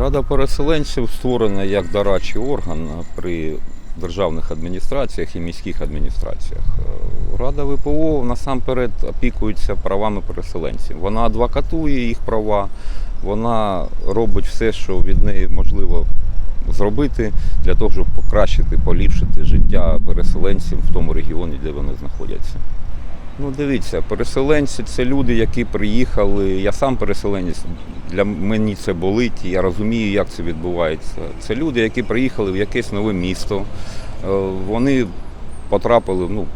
Рада переселенців створена як дорадчий орган при державних адміністраціях і міських адміністраціях. Е, Рада ВПО насамперед опікується правами переселенців. Вона адвокатує їх права, вона робить все, що від неї можливо зробити для того, щоб покращити, поліпшити життя переселенців в тому регіоні, де вони знаходяться. Ну, дивіться, переселенці це люди, які приїхали. Я сам переселенець, для мені це болить, я розумію, як це відбувається. Це люди, які приїхали в якесь нове місто. Е, Вони потрапили, ну,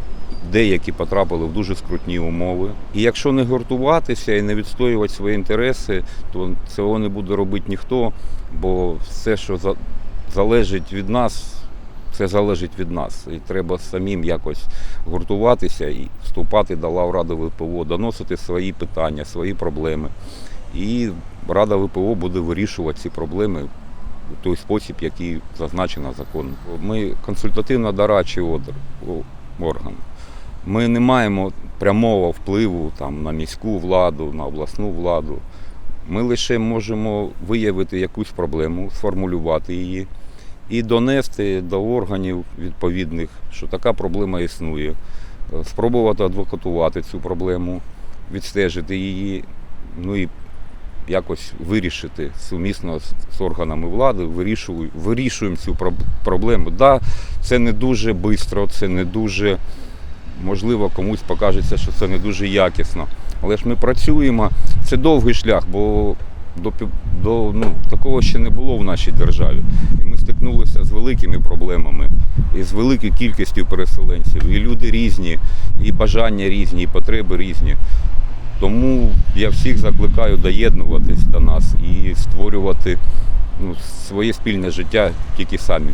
деякі потрапили в дуже скрутні умови. І якщо не гуртуватися і не відстоювати свої інтереси, то цього не буде робити ніхто, бо все, що залежить від нас, це залежить від нас. І треба самим якось гуртуватися і вступати до лав Ради ВПО, доносити свої питання, свої проблеми. І Рада ВПО буде вирішувати ці проблеми у той спосіб, який зазначено законом. Ми консультативно-дорадчий одр- о- орган. Ми не маємо прямого впливу там, на міську владу, на обласну владу. Ми лише можемо виявити якусь проблему, сформулювати її і донести до органів відповідних, що така проблема існує, Е, спробувати адвокатувати цю проблему, відстежити її, ну і якось вирішити сумісно з, органами влади, вирішуємо, вирішуємо цю проб- проблему. Да, це не дуже швидко, це не дуже, можливо, комусь покажеться, що це не дуже якісно. Але ж ми працюємо, це довгий шлях, бо до, до ну, такого ще не було в нашій державі. І ми стикнулися з великими проблемами і з великою кількістю переселенців. І люди різні, і бажання різні, і потреби різні. Тому я всіх закликаю доєднуватись до нас і створювати ну, своє спільне життя тільки самі.